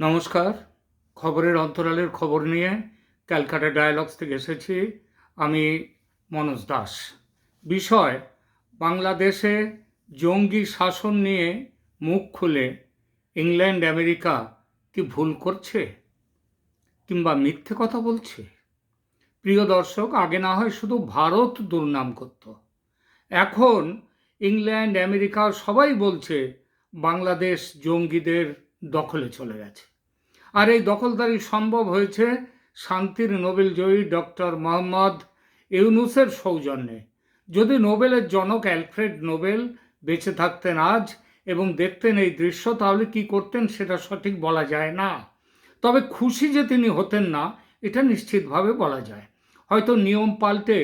নমস্কার। খবরের অন্তরালের খবর নিয়ে ক্যালকাটা ডায়ালগস থেকে এসেছি আমি মনোজ দাস। বিষয়, বাংলাদেশে জঙ্গি শাসন নিয়ে মুখ খুলে ইংল্যান্ড আমেরিকা কি ভুল করছে কিংবা মিথ্যে কথা বলছে? প্রিয় দর্শক, আগে না হয় শুধু ভারত দুর্নাম করত। এখন ইংল্যান্ড, আমেরিকা সবাই বলছে বাংলাদেশ জঙ্গিদের দখলে চলে গেছে। আর এই দখলদারি সম্ভব হয়েছে শান্তির নোবেল জয়ী ডক্টর মোহাম্মদ ইউনুসের সৌজন্যে। যদি নোবেলের জনক অ্যালফ্রেড নোবেল বেঁচে থাকতেন আজ এবং দেখতেন এই দৃশ্য, তাহলে কি করতেন সেটা সঠিক বলা যায় না। তবে খুশি যে তিনি হতেন না, এটা নিশ্চিতভাবে বলা যায়। হয়তো নিয়ম পাল্টে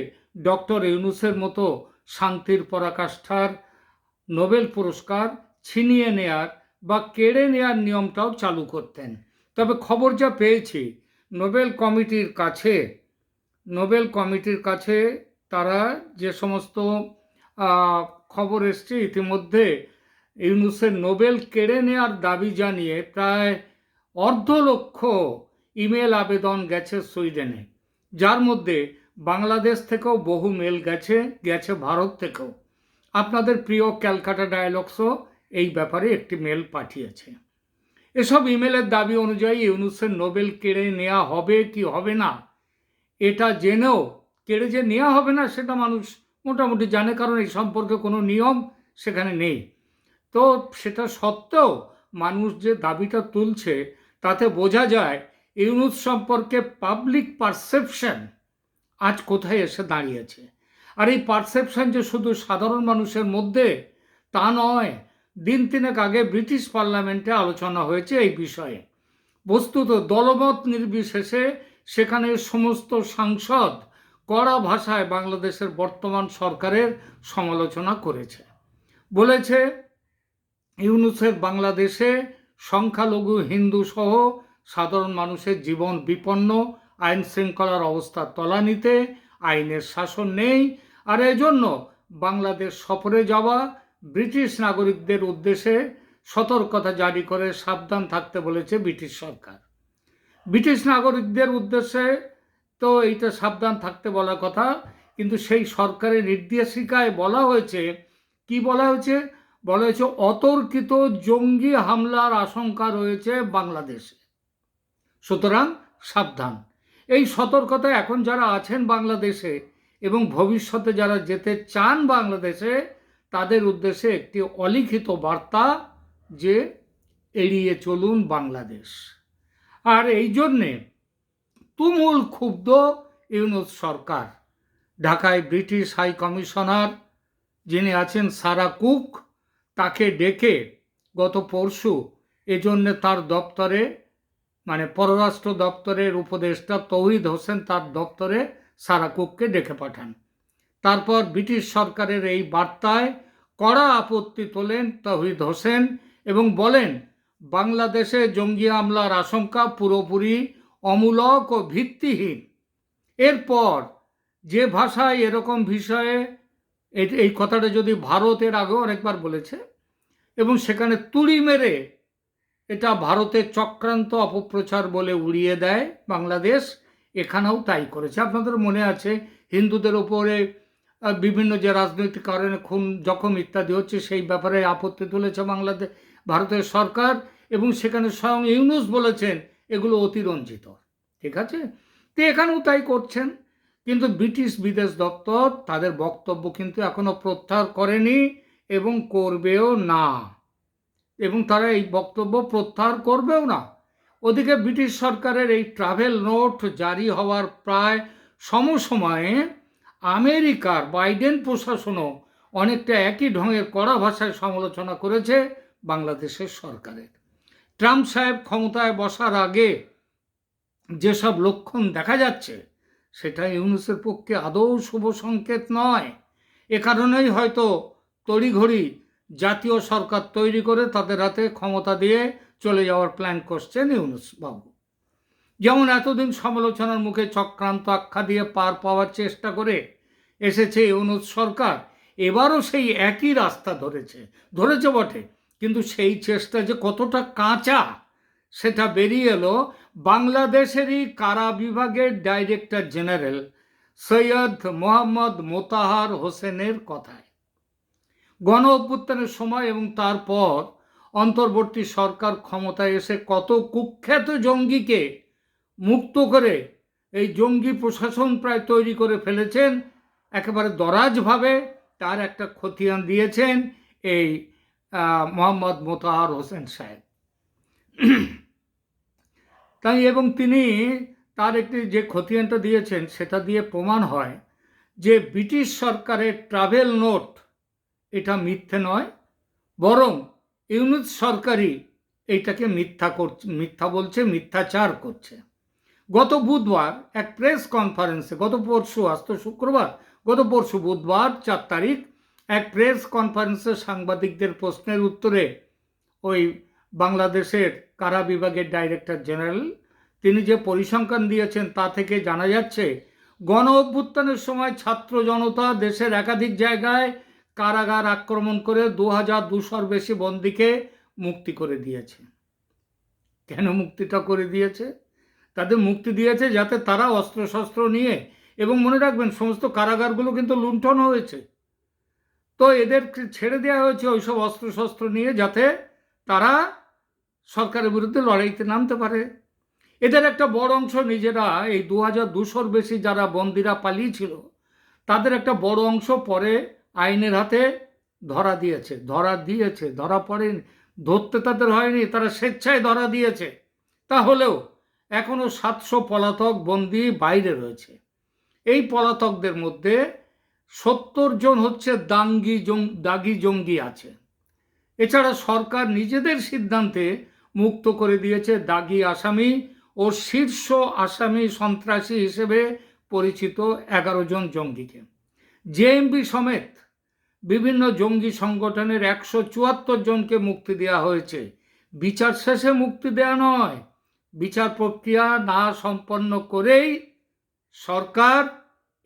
ডক্টর ইউনুসের মতো শান্তির পরাকাষ্ঠার নোবেল পুরস্কার ছিনিয়ে নেয়ার বা কেড়ে নেয়ার নিয়মটাও চালু করতেন। তবে খবর যা পেয়েছি, নোবেল কমিটির কাছে, নোবেল কমিটির কাছে তারা যে সমস্ত খবর এসছে ইতিমধ্যে ইউনুসের নোবেল কেড়ে নেওয়ার দাবি জানিয়ে প্রায় অর্ধ লক্ষ ইমেল আবেদন গেছে সুইডেনে, যার মধ্যে বাংলাদেশ থেকেও বহু মেল গেছে গেছে ভারত থেকেও। আপনাদের প্রিয় ক্যালকাটা ডায়ালগসও এই ব্যাপারে একটি মেল পাঠিয়েছে। এসব ইমেলের দাবি অনুযায়ী ইউনুসের নোবেল কেড়ে নেওয়া হবে কি হবে না? এটা জেনেও কেড়ে যে নেওয়া হবে না, সেটা মানুষ মোটামুটি জানে, কারণ এই সম্পর্কে কোনো নিয়ম সেখানে নেই। তো সেটা সত্ত্বেও মানুষ যে দাবিটা তুলছে, তাতে বোঝা যায় ইউনুস সম্পর্কে পাবলিক পারসেপশন আজ কোথায় এসে দাঁড়িয়েছে। আর এই পারসেপশন যে শুধু সাধারণ মানুষের মধ্যে তা নয় দিন তিনেক আগে ব্রিটিশ পার্লামেন্টে আলোচনা হয়েছে এই বিষয়ে। বস্তুত দলমত নির্বিশেষে সেখানে সমস্ত সাংসদ কড়া ভাষায় বাংলাদেশের বর্তমান সরকারের সমালোচনা করেছে। বলেছে, ইউনুসের বাংলাদেশে সংখ্যালঘু, হিন্দু সহ সাধারণ মানুষের জীবন বিপন্ন আইন শৃঙ্খলার অবস্থা তলানিতে, আইনের শাসন নেই, আর এজন্য বাংলাদেশ সফরে যাওয়া ব্রিটিশ নাগরিকদের উদ্দেশ্যে সতর্কতা জারি করে সাবধান থাকতে বলেছে ব্রিটিশ সরকার। ব্রিটিশ নাগরিকদের উদ্দেশ্যে তো এইটা সাবধান থাকতে বলার কথা, কিন্তু সেই সরকারের নির্দেশিকায় বলা হয়েছে, কি বলা হয়েছে? বলা হয়েছে, অতর্কিত জঙ্গি হামলার আশঙ্কা রয়েছে বাংলাদেশে। সুতরাং সাবধান। এই সতর্কতা এখন যারা আছেন বাংলাদেশে এবং ভবিষ্যতে যারা যেতে চান বাংলাদেশে তাদের উদ্দেশ্যে একটি অলিখিত বার্তা যে এড়িয়ে চলুন বাংলাদেশ। আর এই জন্যে তুমুল ক্ষুব্ধ ইউনুস সরকার। ঢাকায় ব্রিটিশ হাই কমিশনার যিনি আছেন সারা কুক, তাকে ডেকে গত পরশু এজন্যে তার দপ্তরে মানে পররাষ্ট্র দপ্তরের উপদেষ্টা তৌহিদ হোসেন তার দপ্তরে সারা কুককে ডেকে পাঠান। তারপর ব্রিটিশ সরকারের এই বার্তায় কড়া আপত্তি তোলেন তহিদ হোসেন এবং বলেন, বাংলাদেশে জঙ্গি হামলার আশঙ্কা পুরোপুরি অমূলক ও ভিত্তিহীন। এরপর যে ভাষায় এরকম বিষয়ে এই কথাটা যদি ভারতের আগেও অনেকবার বলেছে এবং সেখানে তুড়ি মেরে এটা ভারতের চক্রান্ত অপপ্রচার বলে উড়িয়ে দেয় বাংলাদেশ, এখানেও তাই করেছে। আপনাদের মনে আছে হিন্দুদের ওপরে বিভিন্ন যে রাজনৈতিক কারণে খুন, জখম ইত্যাদি হচ্ছে, সেই ব্যাপারে আপত্তি তুলেছে বাংলাদেশ, ভারতের সরকার এবং সেখানে স্বয়ং ইউনুস বলেছেন এগুলো অতিরঞ্জিত ঠিক আছে? তো এখানেও তাই করছেন। কিন্তু ব্রিটিশ বিদেশ দপ্তর তাদের বক্তব্য কিন্তু এখনও প্রত্যাহার করেনি এবং করবেও না। এবং তারা এই বক্তব্য প্রত্যাহার করবেও না। ওদিকে ব্রিটিশ সরকারের এই ট্রাভেল নোট জারি হওয়ার প্রায় সমসময়ে আমেরিকার বাইডেন প্রশাসনও অনেকটা একই ঢঙের কড়া ভাষায় সমালোচনা করেছে বাংলাদেশের সরকারের। ট্রাম্প সাহেব ক্ষমতায় বসার আগে যেসব লক্ষণ দেখা যাচ্ছে, সেটা ইউনুসের পক্ষে আদৌ শুভ সংকেত নয়। এ কারণেই হয়তো তড়িঘড়ি জাতীয় সরকার তৈরি করে তাদের হাতে ক্ষমতা দিয়ে চলে যাওয়ার প্ল্যান করছেন ইউনুস বাবু যেমন এতদিন সমালোচনার মুখে চক্রান্ত আখ্যা দিয়ে পার পাওয়ার চেষ্টা করে এসেছে ইউনুস সরকার। এবারও সেই একই রাস্তা ধরেছে। ধরেছে বটে। কিন্তু সেই চেষ্টা যে কতটা কাঁচা, সেটা বেরিয়ে এলো বাংলাদেশেরই কারা বিভাগের ডাইরেক্টর জেনারেল সৈয়দ মোহাম্মদ মোতাহার হোসেনের কথায়। গণ অভ্যুত্থানের সময় এবং তারপর অন্তর্বর্তী সরকার ক্ষমতায় এসে কত কুখ্যাত জঙ্গিকে মুক্ত করে এই জঙ্গি প্রশাসন প্রায় তৈরি করে ফেলেছেন একেবারে দরাজভাবে তার একটা খতিয়ান দিয়েছেন এই মোহাম্মদ মোতাহার হোসেন সাহেব। তাই এবং তিনি তার একটি যে খতিয়ানটা দিয়েছেন সেটা দিয়ে প্রমাণ হয় যে ব্রিটিশ সরকারের ট্রাভেল নোট এটা মিথ্যে নয়, বরং ইউনিট সরকারই এইটাকে মিথ্যা করছে, মিথ্যা বলছে, মিথ্যাচার করছে। গত বুধবার এক প্রেস কনফারেন্সে, গত পরশু, আজ তো শুক্রবার গত পরশু বুধবার চার তারিখ এক প্রেস কনফারেন্সে সাংবাদিকদের প্রশ্নের উত্তরে ওই বাংলাদেশের কারা বিভাগের ডাইরেক্টর জেনারেল, তিনি যে পরিসংখ্যান দিয়েছেন তা থেকে জানা যাচ্ছে, গণ অভ্যুত্থানের সময় ছাত্র জনতা দেশের একাধিক জায়গায় কারাগার আক্রমণ করে দু হাজার দুশোর বেশি বন্দীকে মুক্তি করে দিয়েছে। কেন মুক্তিটা করে দিয়েছে? তাদের মুক্তি দিয়েছে যাতে তারা অস্ত্রশস্ত্র নিয়ে এবং মনে রাখবেন, সমস্ত কারাগারগুলো কিন্তু লুণ্ঠন হয়েছে। তো এদেরকে ছেড়ে দেওয়া হয়েছে ওই ওইসব অস্ত্রশস্ত্র নিয়ে যাতে তারা সরকারের বিরুদ্ধে লড়াইতে নামতে পারে। এদের একটা বড় অংশ নিজেরা, এই দু হাজার দুশোর বেশি যারা বন্দিরা পালিয়েছিল, তাদের একটা বড় অংশ পরে আইনের হাতে ধরা দিয়েছে ধরা দিয়েছে, ধরা পড়েনি ধরতে তাদের হয়নি, তারা স্বেচ্ছায় ধরা দিয়েছে। তাহলেও এখনও সাতশো পলাতক বন্দি বাইরে রয়েছে। এই পলাতকদের মধ্যে সত্তর জন হচ্ছে দাঙ্গি দাগি জঙ্গি আছে। এছাড়া সরকার নিজেদের সিদ্ধান্তে মুক্ত করে দিয়েছে দাগি আসামি ও শীর্ষ আসামি সন্ত্রাসী হিসেবে পরিচিত এগারো জন জঙ্গিকে। জেএমবি সমেত বিভিন্ন জঙ্গি সংগঠনের একশো চুয়াত্তর জনকে মুক্তি দেওয়া হয়েছে। বিচার শেষে মুক্তি দেওয়া নয়। বিচার প্রক্রিয়া না সম্পন্ন করেই সরকার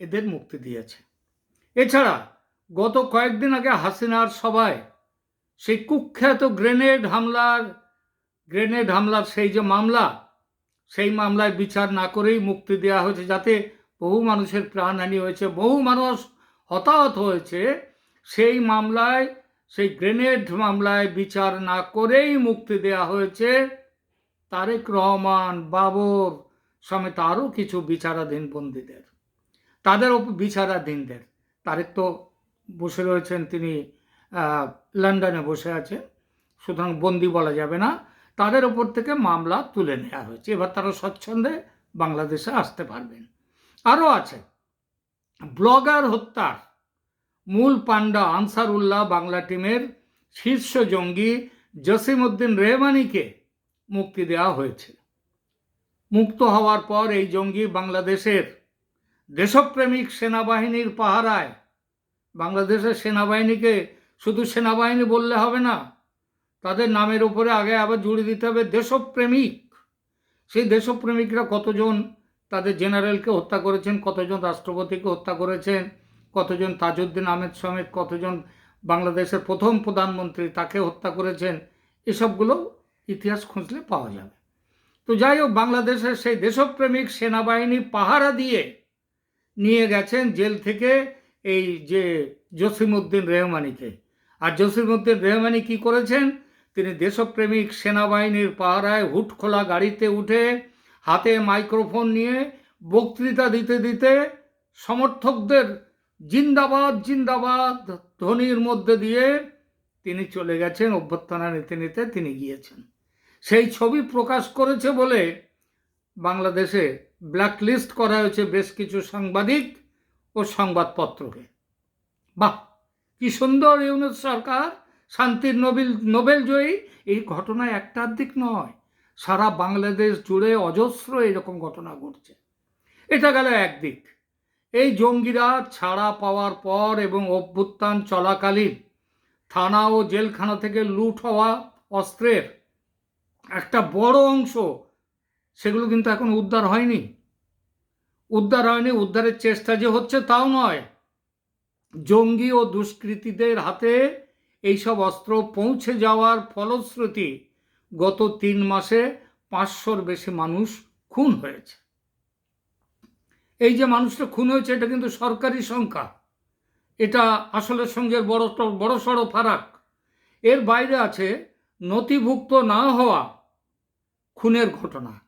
এদের মুক্তি দিয়েছে। এছাড়া গত কয়েকদিন আগে হাসিনার সভায় সেই কুখ্যাত গ্রেনেড হামলার গ্রেনেড হামলার সেই যে মামলা, সেই মামলায় বিচার না করেই মুক্তি দেওয়া হয়েছে যাতে বহু মানুষের প্রাণহানি হয়েছে, বহু মানুষ হতাহত হয়েছে, সেই মামলায়, সেই গ্রেনেড মামলায় বিচার না করেই মুক্তি দেওয়া হয়েছে তারেক রহমান বাবর সমেত আরও কিছু বিচারাধীন বন্দীদের। তাদের বিচারাধীনদের। তারেক তো বসে রয়েছেন, তিনি লন্ডনে বসে আছেন। সুতরাং বন্দি বলা যাবে না। তাদের ওপর থেকে মামলা তুলে নেওয়া হয়েছে। এবার তারা স্বচ্ছন্দে বাংলাদেশে আসতে পারবেন। আরও আছে। ব্লগার হত্যার মূল পাণ্ডা আনসারুল্লাহ বাংলা টিমের শীর্ষ জঙ্গি জসিমউদ্দিন রেহমানিকে মুক্তি দেওয়া হয়েছে। মুক্ত হওয়ার পর এই জঙ্গি বাংলাদেশের দেশপ্রেমিক সেনাবাহিনীর পাহারায়, বাংলাদেশের সেনাবাহিনীকে শুধু সেনাবাহিনী বললে হবে না, তাদের নামের উপরে আগে আবার জুড়ে দিতে হবে দেশপ্রেমিক। সেই দেশপ্রেমিকরা কতজন তাদের জেনারেলকে হত্যা করেছেন, কতজন রাষ্ট্রপতিকে হত্যা করেছেন, কতজন তাজউদ্দিন আহমেদ সমেত কতজন বাংলাদেশের প্রথম প্রধানমন্ত্রী তাকে হত্যা করেছেন, এসবগুলো ইতিহাস খুঁজলে পাওয়া যাবে। তো যাই হোক, বাংলাদেশের সেই দেশপ্রেমিক সেনাবাহিনী পাহারা দিয়ে নিয়ে গেছেন জেল থেকে এই যে জসিমউদ্দিন রেহমানিকে। আর জসিমউদ্দিন রেহমানি কি করেছেন? তিনি দেশপ্রেমিক সেনাবাহিনীর পাহারায় হুট খোলা গাড়িতে উঠে হাতে মাইক্রোফোন নিয়ে বক্তৃতা দিতে দিতে সমর্থকদের জিন্দাবাদ জিন্দাবাদ ধ্বনির মধ্যে দিয়ে তিনি চলে গেছেন, অভ্যর্থনা নিতে নিতে তিনি গিয়েছেন। সেই ছবি প্রকাশ করেছে বলে বাংলাদেশে ব্ল্যাকলিস্ট করা হয়েছে বেশ কিছু সাংবাদিক ও সংবাদপত্রকে। বাহ, কি সুন্দর ইউনুস সরকার, শান্তির নোবেল নোবেল জয়ী। এই ঘটনা একটার দিক নয়, সারা বাংলাদেশ জুড়ে অজস্র এরকম ঘটনা ঘটছে। এটা গেল একদিক এই জঙ্গিরা ছাড়া পাওয়ার পর এবং অভ্যুত্থান চলাকালীন থানা ও জেলখানা থেকে লুট হওয়া অস্ত্রের একটা বড় অংশ সেগুলো কিন্তু এখন উদ্ধার হয়নি। উদ্ধার হয়নি, উদ্ধারের চেষ্টা যে হচ্ছে তাও নয়। জঙ্গি ও দুষ্কৃতীদের হাতে এইসব অস্ত্র পৌঁছে যাওয়ার ফলশ্রুতি গত তিন মাসে পাঁচশোর বেশি মানুষ খুন হয়েছে। এই যে মানুষটা খুন হয়েছে, এটা কিন্তু সরকারি সংখ্যা। এটা আসলের সঙ্গে বড় বড় সড়ো ফারাক। এর বাইরে আছে নথিভুক্ত না হওয়া খুনের ঘটনা।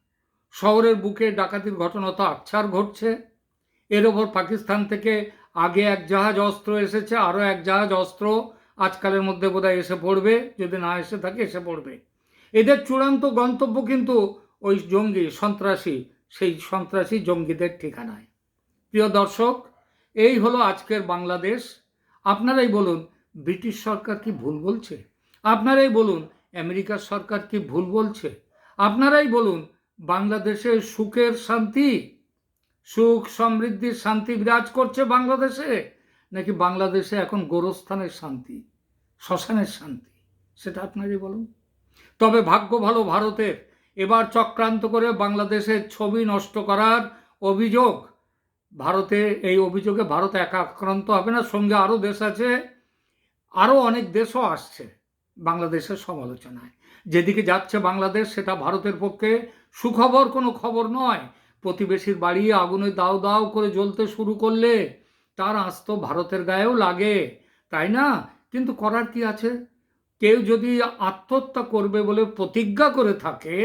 শহরের বুকে ডাকাতির ঘটনা তো আচ্ছার ঘটছে। এর ওপর পাকিস্তান থেকে আগে এক জাহাজ অস্ত্র এসেছে, আরও এক জাহাজ অস্ত্র আজকালের মধ্যে বোধহয় এসে পড়বে, যদি না এসে থাকে এসে পড়বে। এদের চূড়ান্ত গন্তব্য কিন্তু ওই জঙ্গি, সন্ত্রাসী, সেই সন্ত্রাসী জঙ্গিদের ঠিকানায়। প্রিয় দর্শক, এই হলো আজকের বাংলাদেশ। আপনারাই বলুন, ব্রিটিশ সরকার কি ভুল বলছে? আপনারাই বলুন, আমেরিকার সরকার কি ভুল বলছে? আপনারাই বলুন, বাংলাদেশে সুখের শান্তি, সুখ সমৃদ্ধির শান্তি বিরাজ করছে বাংলাদেশে, নাকি বাংলাদেশে এখন গোরস্থানের শান্তি, শ্মশানের শান্তি? সেটা আপনারই বলুন। তবে ভাগ্য ভালো ভারতের, এবার চক্রান্ত করে বাংলাদেশের ছবি নষ্ট করার অভিযোগ, ভারতে, এই অভিযোগে ভারত একা আক্রান্ত হবে না, সঙ্গে আরও দেশ আছে আরও অনেক দেশও আসছে বাংলাদেশের সমালোচনায়। যেদিকে যাচ্ছে বাংলাদেশ, সেটা ভারতের পক্ষে সুখবর কোনো খবর নয়। প্রতিবেশীর বাড়ি আগুনে দাও দাও করে জ্বলতে শুরু করলে তার আঁচ তো ভারতের গায়েও লাগে, তাই না? কিন্তু করার কি আছে? কেউ যদি আত্মহত্যা করবে বলে প্রতিজ্ঞা করে থাকে,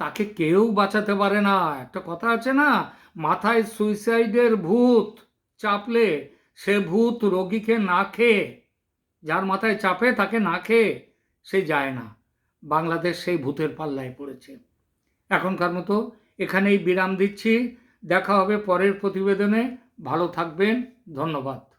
তাকে কেউ বাঁচাতে পারে না। একটা কথা আছে না, মাথায় সুইসাইডের ভূত চাপলে সে ভূত রোগীকে না খেয়ে, যার মাথায় চাপে তাকে না খেয়ে সে যায় না। বাংলাদেশ সেই ভূতের পাল্লায় পড়েছে। এখনকার মতো এখানেই বিরাম দিচ্ছি। দেখা হবে পরের প্রতিবেদনে। ভালো থাকবেন। ধন্যবাদ।